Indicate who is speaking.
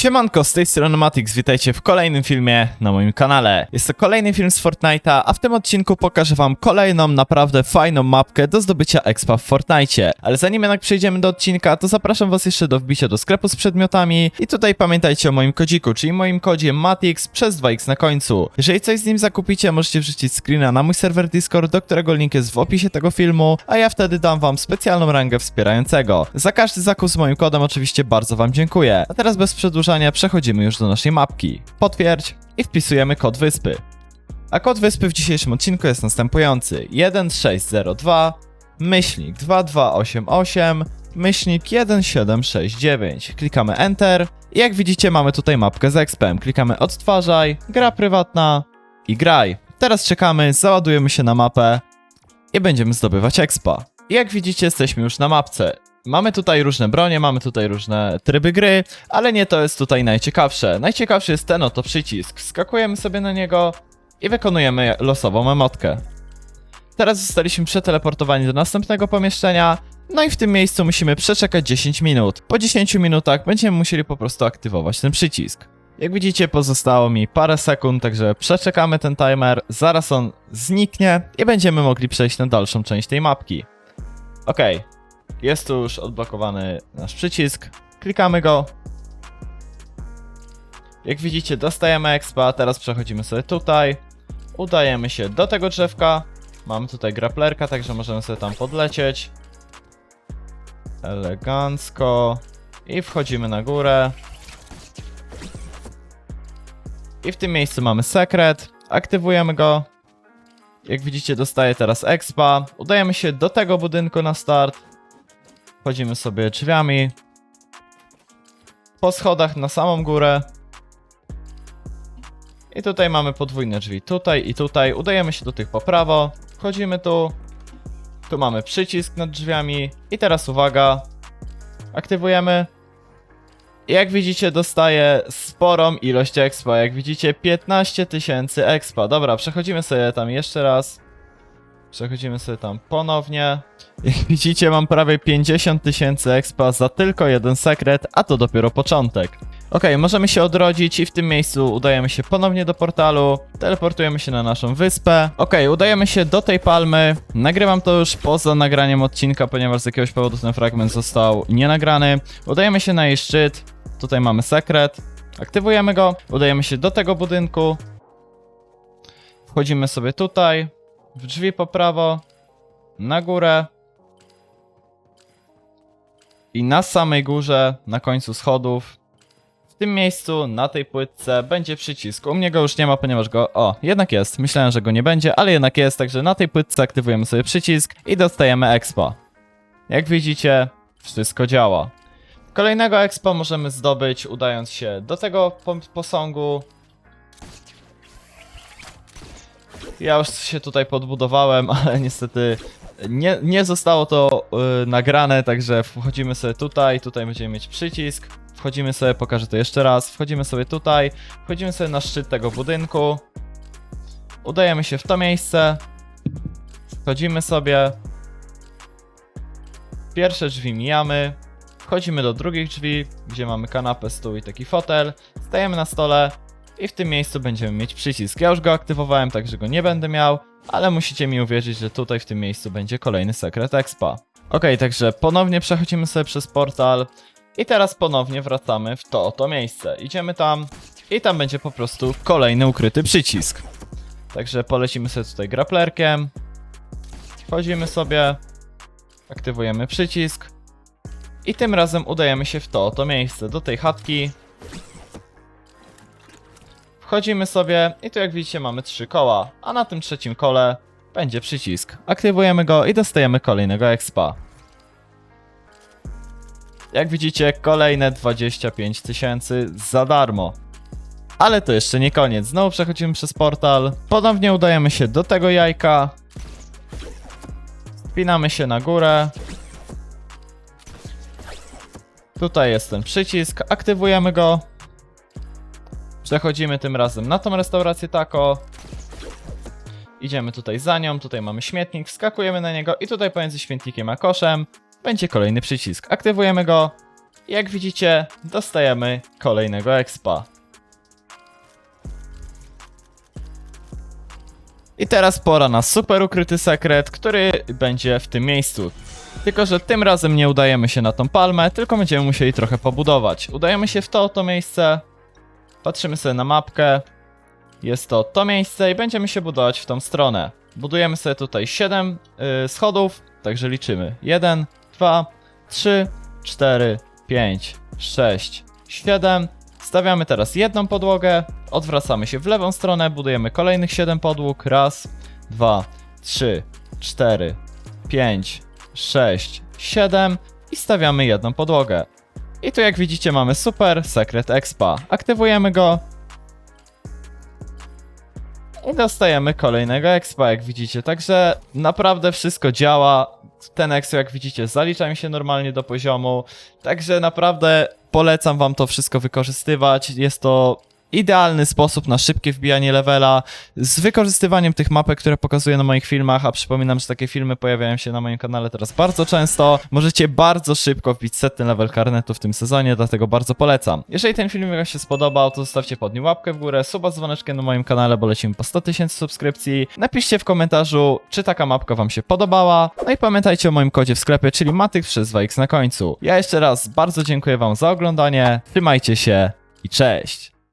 Speaker 1: Siemanko, z tej strony Matix, witajcie w kolejnym filmie na moim kanale. Jest to kolejny film z Fortnite'a, a w tym odcinku pokażę wam kolejną naprawdę fajną mapkę do zdobycia expa w Fortnite. Ale zanim jednak przejdziemy do odcinka, to zapraszam was jeszcze do wbicia do sklepu z przedmiotami i tutaj pamiętajcie o moim kodziku, czyli moim kodzie Matix przez 2x na końcu. Jeżeli coś z nim zakupicie, możecie wrzucić screena na mój serwer Discord, do którego link jest w opisie tego filmu, a ja wtedy dam wam specjalną rangę wspierającego. Za każdy zakup z moim kodem oczywiście bardzo wam dziękuję. A teraz bez przedłużania przechodzimy już do naszej mapki. Potwierdź i wpisujemy kod wyspy. A kod wyspy w dzisiejszym odcinku jest następujący: 1602 myślnik 2288 myślnik 1769. Klikamy Enter i jak widzicie mamy tutaj mapkę z expem. Klikamy odtwarzaj, gra prywatna i graj. Teraz czekamy, załadujemy się na mapę i będziemy zdobywać expa. Jak widzicie jesteśmy już na mapce. Mamy tutaj różne bronie, mamy tutaj różne tryby gry, ale nie to jest tutaj najciekawsze. Najciekawszy jest ten oto przycisk. Wskakujemy sobie na niego i wykonujemy losową emotkę. Teraz zostaliśmy przeteleportowani do następnego pomieszczenia, no i w tym miejscu musimy przeczekać 10 minut. Po 10 minutach będziemy musieli po prostu aktywować ten przycisk. Jak widzicie pozostało mi parę sekund, także przeczekamy ten timer, zaraz on zniknie i będziemy mogli przejść na dalszą część tej mapki. Okej, jest tu już odblokowany nasz przycisk, klikamy go. Jak widzicie dostajemy expa, teraz przechodzimy sobie tutaj, udajemy się do tego drzewka, mamy tutaj graplerka, także możemy sobie tam podlecieć. Elegancko. I wchodzimy na górę. I w tym miejscu mamy sekret. Aktywujemy go. Jak widzicie, dostaję teraz expa. Udajemy się do tego budynku na start. Wchodzimy sobie drzwiami. Po schodach na samą górę. I tutaj mamy podwójne drzwi. Tutaj i tutaj. Udajemy się do tych po prawo. Wchodzimy tu. Tu mamy przycisk nad drzwiami. I teraz uwaga. Aktywujemy. Jak widzicie dostaję sporą ilość expa. Jak widzicie 15 tysięcy expa. Dobra, przechodzimy sobie tam jeszcze raz. Przechodzimy sobie tam ponownie. Jak widzicie mam prawie 50 tysięcy expa za tylko jeden sekret, a to dopiero początek. Ok, możemy się odrodzić i w tym miejscu udajemy się ponownie do portalu, teleportujemy się na naszą wyspę. Ok, udajemy się do tej palmy. Nagrywam to już poza nagraniem odcinka, ponieważ z jakiegoś powodu ten fragment został nienagrany. Udajemy się na jej szczyt. Tutaj mamy sekret. Aktywujemy go. Udajemy się do tego budynku. Wchodzimy sobie tutaj. W drzwi po prawo. Na górę. I na samej górze, na końcu schodów, w tym miejscu, na tej płytce, będzie przycisk. U mnie go już nie ma, ponieważ go. O, jednak jest. Myślałem, że go nie będzie, ale jednak jest, także na tej płytce aktywujemy sobie przycisk i dostajemy expo. Jak widzicie, wszystko działa. Kolejnego expo możemy zdobyć, udając się do tego po posągu. Ja już się tutaj podbudowałem, ale niestety nie, nie zostało to y, nagrane, także wchodzimy sobie tutaj, tutaj będziemy mieć przycisk. Wchodzimy sobie, pokażę to jeszcze raz. Wchodzimy sobie tutaj, wchodzimy sobie na szczyt tego budynku. Udajemy się w to miejsce. Wchodzimy sobie. Pierwsze drzwi mijamy. Wchodzimy do drugich drzwi, gdzie mamy kanapę, stół i taki fotel. Stajemy na stole i w tym miejscu będziemy mieć przycisk. Ja już go aktywowałem, także go nie będę miał, ale musicie mi uwierzyć, że tutaj w tym miejscu będzie kolejny sekret expa. Ok, także ponownie przechodzimy sobie przez portal i teraz ponownie wracamy w to oto miejsce. Idziemy tam i tam będzie po prostu kolejny ukryty przycisk. Także polecimy sobie tutaj graplerkiem. Wchodzimy sobie, aktywujemy przycisk i tym razem udajemy się w to oto miejsce, do tej chatki. Wchodzimy sobie i tu jak widzicie mamy trzy koła, a na tym trzecim kole będzie przycisk. Aktywujemy go i dostajemy kolejnego expa. Jak widzicie kolejne 25 tysięcy za darmo. Ale to jeszcze nie koniec, znowu przechodzimy przez portal, ponownie udajemy się do tego jajka. Spinamy się na górę. Tutaj jest ten przycisk, aktywujemy go. Przechodzimy tym razem na tą restaurację taco. Idziemy tutaj za nią, tutaj mamy śmietnik, wskakujemy na niego i tutaj pomiędzy śmietnikiem a koszem będzie kolejny przycisk. Aktywujemy go jak widzicie, dostajemy kolejnego expa. I teraz pora na super ukryty sekret, który będzie w tym miejscu. Tylko, że tym razem nie udajemy się na tą palmę, tylko będziemy musieli trochę pobudować. Udajemy się w to oto miejsce, patrzymy sobie na mapkę, jest to to miejsce i będziemy się budować w tą stronę. Budujemy sobie tutaj 7 y, schodów, także liczymy. 1, 2, 3, 4, 5, 6, 7. Stawiamy teraz jedną podłogę, odwracamy się w lewą stronę, budujemy kolejnych 7 podłóg. Raz, dwa, trzy, cztery, pięć, sześć, siedem i stawiamy jedną podłogę. I tu jak widzicie mamy super sekret expa. Aktywujemy go. I dostajemy kolejnego expa, jak widzicie. Także naprawdę wszystko działa. Ten expo, jak widzicie, zalicza mi się normalnie do poziomu. Także naprawdę polecam wam to wszystko wykorzystywać. Jest to idealny sposób na szybkie wbijanie levela z wykorzystywaniem tych mapek, które pokazuję na moich filmach, a przypominam, że takie filmy pojawiają się na moim kanale teraz bardzo często. Możecie bardzo szybko wbić setny level karnetu w tym sezonie, dlatego bardzo polecam. Jeżeli ten film wam się spodobał, to zostawcie pod nim łapkę w górę, suba z dzwoneczkiem na moim kanale, bo lecimy po 100 tysięcy subskrypcji. Napiszcie w komentarzu, czy taka mapka wam się podobała. No i pamiętajcie o moim kodzie w sklepie, czyli Matyk przez 2x na końcu. Ja jeszcze raz bardzo dziękuję wam za oglądanie, trzymajcie się i cześć!